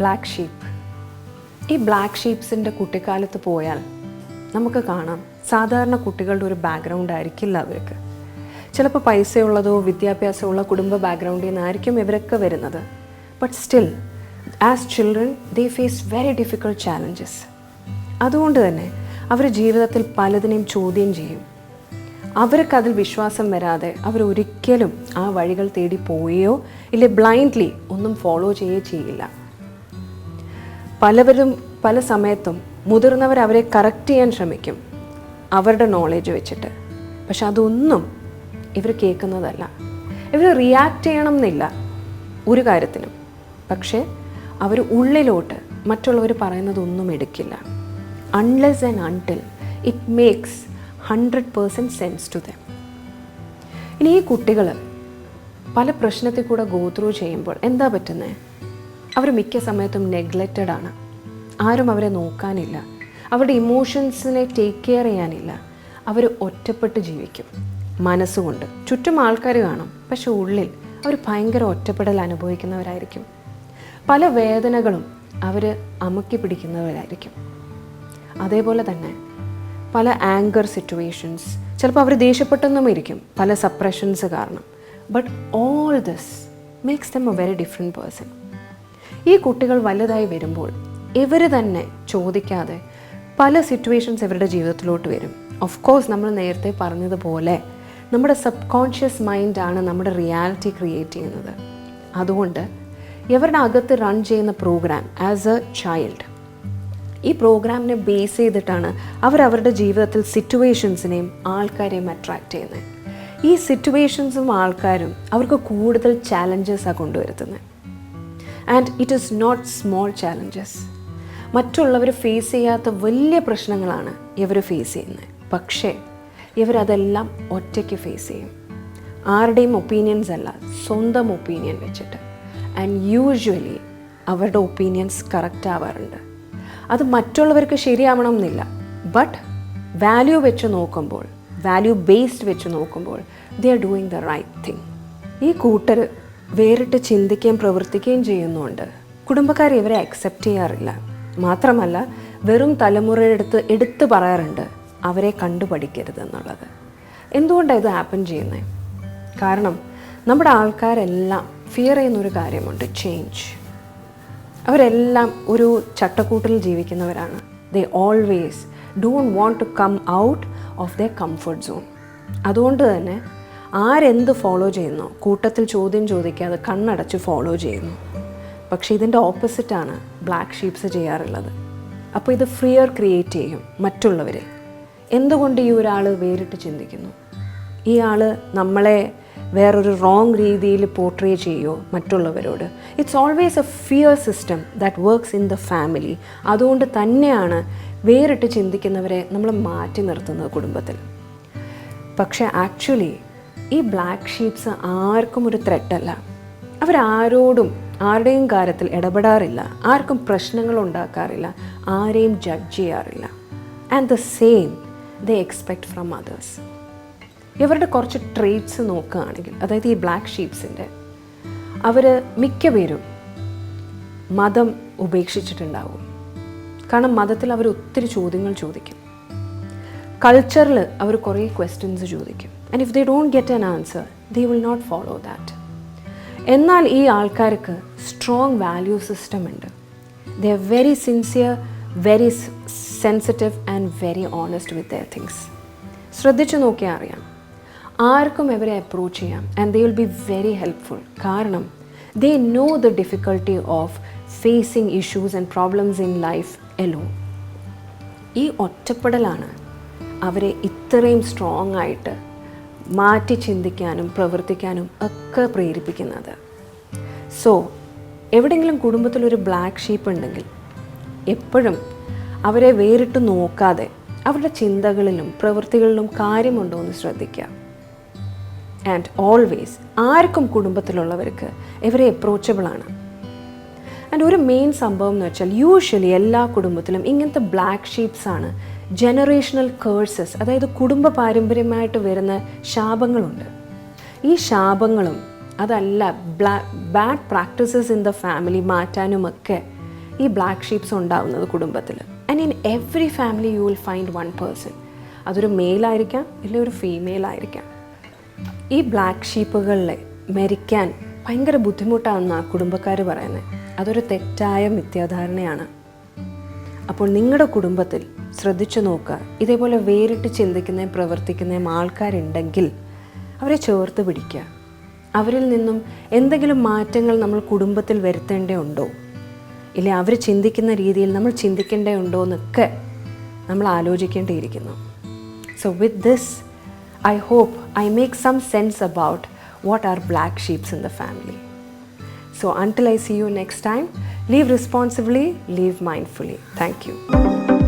Black sheep ഈ black ഷീപ്സിന്റെ കുട്ടിക്കാലത്ത് പോയാൽ നമുക്ക് കാണാം സാധാരണ കുട്ടികളുടെ ഒരു ബാക്ക്ഗ്രൗണ്ട് ആയിരിക്കില്ല അവർക്ക്. ചിലപ്പോൾ പൈസയുള്ളതോ വിദ്യാഭ്യാസമുള്ള കുടുംബ ബാക്ക്ഗ്രൗണ്ടിൽ നിന്നായിരിക്കും ഇവരൊക്കെ വരുന്നത്. But still as children they face very difficult challenges അതുകൊണ്ട് തന്നെ അവർ ജീവിതത്തിൽ പലതിനെയും ചോദ്യം ചെയ്യും. അവർക്കതിൽ വിശ്വാസം വരാതെ അവരൊരിക്കലും ആ വഴികൾ തേടി പോവുകയോ ഇല്ലെ ബ്ലൈൻഡ്ലി ഒന്നും ഫോളോ ചെയ്യുകയോ ചെയ്യില്ല. പലവരും പല സമയത്തും മുതിർന്നവർ അവരെ കറക്റ്റ് ചെയ്യാൻ ശ്രമിക്കും അവരുടെ നോളേജ് വെച്ചിട്ട്. പക്ഷെ അതൊന്നും ഇവർ കേൾക്കുന്നതല്ല. ഇവർ റിയാക്ട് ചെയ്യണം എന്നില്ല ഒരു കാര്യത്തിനും പക്ഷേ അവർ ഉള്ളിലോട്ട് മറ്റുള്ളവർ പറയുന്നതൊന്നും എടുക്കില്ല. Unless and until it makes hundred percent sense to them ഇനി ഈ കുട്ടികൾ പല പ്രശ്നത്തിൽ കൂടെ ഗോ ത്രൂ ചെയ്യുമ്പോൾ എന്താ പറ്റുന്നത് അവർ മിക്ക സമയത്തും നെഗ്ലക്റ്റഡ് ആണ്. ആരും അവരെ നോക്കാനില്ല. അവരുടെ ഇമോഷൻസിനെ ടേക്ക് കെയർ ചെയ്യാനില്ല. അവർ ഒറ്റപ്പെട്ട് ജീവിക്കും. മനസ്സുകൊണ്ട്. ചുറ്റും ആൾക്കാർ കാണും. പക്ഷെ ഉള്ളിൽ അവർ ഭയങ്കര ഒറ്റപ്പെടൽ അനുഭവിക്കുന്നവരായിരിക്കും. പല വേദനകളും അവർ അമുക്കി പിടിക്കുന്നവരായിരിക്കും. അതേപോലെ തന്നെ പല ആങ്കർ സിറ്റുവേഷൻസ് ചിലപ്പോൾ അവർ ദേഷ്യപ്പെട്ടെന്നും ഇരിക്കും. പല സപ്രഷൻസ് കാരണം. But all this makes them a very different person ഈ കുട്ടികൾ വലുതായി വരുമ്പോൾ ഇവർ തന്നെ ചോദിക്കാതെ പല സിറ്റുവേഷൻസ് ഇവരുടെ ജീവിതത്തിലോട്ട് വരും. ഓഫ് കോഴ്സ് നമ്മൾ നേരത്തെ പറഞ്ഞതുപോലെ നമ്മുടെ സബ് കോൺഷ്യസ് മൈൻഡാണ് നമ്മുടെ റിയാലിറ്റി ക്രിയേറ്റ് ചെയ്യുന്നത്. അതുകൊണ്ട് ഇവരുടെ അകത്ത് റൺ ചെയ്യുന്ന പ്രോഗ്രാം ആസ് എ ചൈൽഡ് ഈ പ്രോഗ്രാമിനെ ബേസ് ചെയ്തിട്ടാണ് അവർ അവരുടെ ജീവിതത്തിൽ സിറ്റുവേഷൻസിനെയും ആൾക്കാരെയും അട്രാക്റ്റ് ചെയ്യുന്നത്. ഈ സിറ്റുവേഷൻസും ആൾക്കാരും അവർക്ക് കൂടുതൽ ചാലഞ്ചസാണ് കൊണ്ടുവരുത്തുന്നത്. And it is not small challenges മറ്റുള്ളവർ ഫേസ് ചെയ്യാത്ത വലിയ പ്രശ്നങ്ങളാണ് ഇവർ ഫേസ് ചെയ്യുന്നത് പക്ഷേ ഇവരതെല്ലാം ഒറ്റയ്ക്ക് ഫേസ് ചെയ്യും. ആരുടെയും ഒപ്പീനിയൻസ് അല്ല സ്വന്തം ഒപ്പീനിയൻ വെച്ചിട്ട്. ആൻഡ് യൂഷ്വലി അവരുടെ ഒപ്പീനിയൻസ് കറക്റ്റ് ആവാറുണ്ട്. അത് മറ്റുള്ളവർക്ക് ശരിയാവണം എന്നില്ല ബട്ട് വാല്യൂ വെച്ച് നോക്കുമ്പോൾ വാല്യൂ ബേസ്ഡ് വെച്ച് നോക്കുമ്പോൾ they are doing the right thing ഈ കൂട്ടർ വേറിട്ട് ചിന്തിക്കുകയും പ്രവർത്തിക്കുകയും ചെയ്യുന്നുണ്ട്. കുടുംബക്കാർ ഇവരെ അക്സെപ്റ്റ് ചെയ്യാറില്ല. മാത്രമല്ല വെറും തലമുറയുടെ അടുത്ത് എടുത്തു പറയാറുണ്ട് അവരെ കണ്ടുപഠിക്കരുത് എന്നുള്ളത്. എന്തുകൊണ്ടാണ് ഇത് ഹാപ്പൻ ചെയ്യുന്നത് കാരണം നമ്മുടെ ആൾക്കാരെല്ലാം ഫിയർ ചെയ്യുന്നൊരു കാര്യമുണ്ട് ചേഞ്ച് അവരെല്ലാം ഒരു ചട്ടക്കൂട്ടിൽ ജീവിക്കുന്നവരാണ്. They always don't want to come out of the comfort zone അതുകൊണ്ട് തന്നെ ആരെന്ത് ഫോളോ ചെയ്യുന്നു? കൂട്ടത്തിൽ ചോദ്യം ചോദിക്കാതെ കണ്ണടച്ച് ഫോളോ ചെയ്യുന്നു. പക്ഷേ ഇതിന്റെ ഓപ്പോസിറ്റാണ് ബ്ലാക്ക് ഷീപ്സ് ചെയ്യാറുള്ളത്. അപ്പോൾ ഇത് ഫിയർ ക്രിയേറ്റ് ചെയ്യും മറ്റുള്ളവരെ. എന്തുകൊണ്ട് ഈ ഒരാൾ വേറിട്ട് ചിന്തിക്കുന്നു? ഈ ആൾ നമ്മളെ വേറൊരു റോങ് രീതിയിൽ പോർട്രേ ചെയ്യുമോ മറ്റുള്ളവരോട്? It's always a fear system that works in the family അതുകൊണ്ട് തന്നെയാണ് വേറിട്ട് ചിന്തിക്കുന്നവരെ നമ്മൾ മാറ്റി നിർത്തുന്നത് കുടുംബത്തിൽ. പക്ഷേ ആക്ച്വലി ഈ ബ്ലാക്ക് ഷീപ്സ് ആർക്കും ഒരു ത്രെട്ടല്ല അവരാരോടും ആരുടെയും കാര്യത്തിൽ ഇടപെടാറില്ല. ആർക്കും പ്രശ്നങ്ങൾ ഉണ്ടാക്കാറില്ല. ആരെയും ജഡ്ജ് ചെയ്യാറില്ല. And the same they expect from others ഇവരുടെ കുറച്ച് ട്രേറ്റ്സ് നോക്കുകയാണെങ്കിൽ അതായത് ഈ ബ്ലാക്ക് ഷീപ്സിന്റെ അവർ മിക്ക പേരും മതം ഉപേക്ഷിച്ചിട്ടുണ്ടാവും. കാരണം മതത്തിൽ അവർ ഒത്തിരി ചോദ്യങ്ങൾ ചോദിക്കും. കൾച്ചറിൽ അവർ കുറേ ക്വസ്റ്റ്യൻസ് ചോദിക്കും. And if they don't get an answer they will not follow that എന്നാൽ ഈ ആൾക്കാർക്ക് സ്ട്രോങ് വാല്യൂ സിസ്റ്റം ഉണ്ട്. They are very sincere very sensitive and very honest with their things ശ്രദ്ധിച്ചു നോക്കിയാൽ അറിയാം. ആർക്കും ഇവരെ അപ്രോച്ച് ചെയ്യാം and they will be very helpful കാരണം they know the difficulty of facing issues and problems in life alone ഈ ഒറ്റപ്പെടലാണ് അവരെ ഇത്രയും സ്ട്രോങ് ആയിട്ട് മാറ്റി ചിന്തിക്കാനും പ്രവർത്തിക്കാനും ഒക്കെ പ്രേരിപ്പിക്കുന്നത്. സോ എവിടെയെങ്കിലും കുടുംബത്തിലൊരു ബ്ലാക്ക് ഷീപ്പ് ഉണ്ടെങ്കിൽ എപ്പോഴും അവരെ വേറിട്ട് നോക്കാതെ അവരുടെ ചിന്തകളിലും പ്രവൃത്തികളിലും കാര്യമുണ്ടോ എന്ന് ശ്രദ്ധിക്കുക. ആൻഡ് ഓൾവേസ് ആർക്കും കുടുംബത്തിലുള്ളവർക്ക് ഇവരെ അപ്രോച്ചബിളാണ് ആൻഡ് ഒരു മെയിൻ സംഭവം എന്ന് വെച്ചാൽ യൂഷ്വലി എല്ലാ കുടുംബത്തിലും ഇങ്ങനത്തെ ബ്ലാക്ക് ഷീപ്സ് ആണ് ജനറേഷണൽ കേഴ്സസ് അതായത് കുടുംബ പാരമ്പര്യമായിട്ട് വരുന്ന ശാപങ്ങളുണ്ട്. ഈ ശാപങ്ങളും അതല്ല blah bad practices in the family മാറ്റാനുമൊക്കെ ഈ ബ്ലാക്ക് ഷീപ്സ് ഉണ്ടാവുന്നത് കുടുംബത്തിൽ. And in every family you will find one person അതൊരു മെയിലായിരിക്കാം ഇല്ലെങ്കിൽ ഒരു ഫീമെയിൽ ആയിരിക്കാം. ഈ ബ്ലാക്ക് ഷീപ്പുകളിലെ മരിക്കാൻ ഭയങ്കര ബുദ്ധിമുട്ടാണെന്നാണ് കുടുംബക്കാർ പറയുന്നത്. അതൊരു തെറ്റായ മിഥ്യാധാരണയാണ്. അപ്പോൾ നിങ്ങളുടെ കുടുംബത്തിൽ ശ്രദ്ധിച്ചു നോക്കുക. ഇതേപോലെ വേറിട്ട് ചിന്തിക്കുന്നതും പ്രവർത്തിക്കുന്നതും ആൾക്കാരുണ്ടെങ്കിൽ അവരെ ചേർത്ത് പിടിക്കുക. അവരിൽ നിന്നും എന്തെങ്കിലും മാറ്റങ്ങൾ നമ്മൾ കുടുംബത്തിൽ വരുത്തേണ്ടതുണ്ടോ ഇല്ല അവർ ചിന്തിക്കുന്ന രീതിയിൽ നമ്മൾ ചിന്തിക്കേണ്ടതുണ്ടോ എന്നൊക്കെ നമ്മൾ ആലോചിക്കേണ്ടിയിരിക്കുന്നു. So with this I hope I make some sense about what are black sheeps in the family. So until I see you next time, leave responsibly, leave mindfully. Thank you.